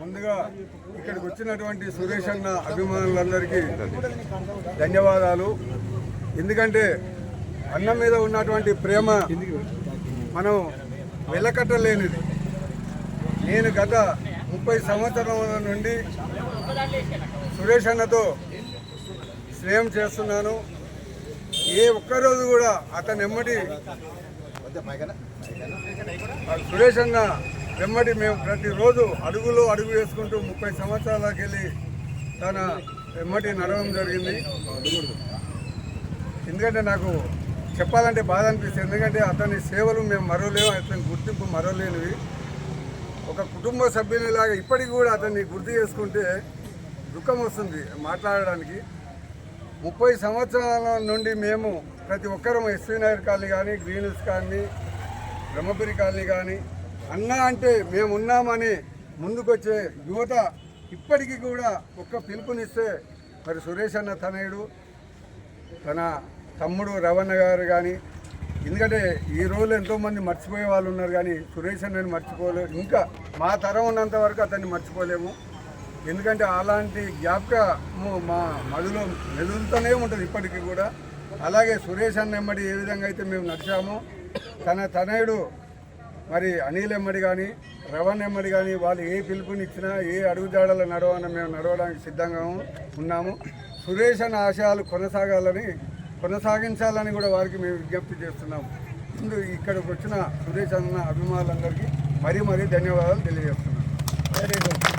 ముందుగా ఇక్కడికి వచ్చినటువంటి సురేష్ అన్న అభిమానులందరికీ ధన్యవాదాలు. ఎందుకంటే అన్నం మీద ఉన్నటువంటి ప్రేమ మనం వెలకట్టలేనిది. నేను గత ముప్పై సంవత్సరాల నుండి సురేష్ అన్నతో స్నేహం చేస్తున్నాను. ఏ ఒక్కరోజు కూడా అతని ఎమ్మటి సురేష్ అన్న వెమ్మడి మేము ప్రతిరోజు అడుగులో అడుగు వేసుకుంటూ ముప్పై సంవత్సరాలకు వెళ్ళి తన వెమ్మటి నడవడం జరిగింది. ఎందుకంటే నాకు చెప్పాలంటే బాధ అనిపిస్తుంది. ఎందుకంటే అతని సేవలు మేము మరోలేము అతని గుర్తింపు మరోలేనివి ఒక కుటుంబ సభ్యునిలాగా ఇప్పటికి కూడా అతన్ని గుర్తు చేసుకుంటే దుఃఖం వస్తుంది మాట్లాడడానికి. ముప్పై సంవత్సరాల నుండి మేము ప్రతి ఒక్కరం ఎస్వీ నగర్ కాలనీ కానీ green hills colony Brahmapuri colony కానీ అన్నా అంటే మేము ఉన్నామని ముందుకొచ్చే యువత ఇప్పటికీ కూడా ఒక్క పిలుపునిస్తే మరి సురేష్ అన్న తనయుడు తన తమ్ముడు రవణ గారు కానీ ఎందుకంటే ఈ రోజులు ఎంతోమంది మర్చిపోయే వాళ్ళు ఉన్నారు కానీ సురేష్ అన్నని మర్చిపోలేము ఇంకా మా తరం ఉన్నంత వరకు అతన్ని మర్చిపోలేము. ఎందుకంటే అలాంటి జ్ఞాపకము మా మదిలో మెదులుతూనే ఉంటుంది ఇప్పటికీ కూడా. అలాగే సురేష్ అన్న ఎమ్మడి ఏ విధంగా అయితే మేము నడిచామో తన తనయుడు మరి అనిల్ ఎమ్మడి కానీ రవణ్ ఎమ్మడి కానీ వాళ్ళు ఏ పిలుపునిచ్చినా ఏ అడుగుజాడలో నడవన మేము నడవడానికి సిద్ధంగా ఉన్నాము. సురేష్ అన్న ఆశయాలు కొనసాగాలని కొనసాగించాలని కూడా వారికి మేము విజ్ఞప్తి చేస్తున్నాము ముందు ఇక్కడికి వచ్చిన సురేష్ అన్న అభిమానులందరికీ మరీ మరీ ధన్యవాదాలు తెలియజేస్తున్నాము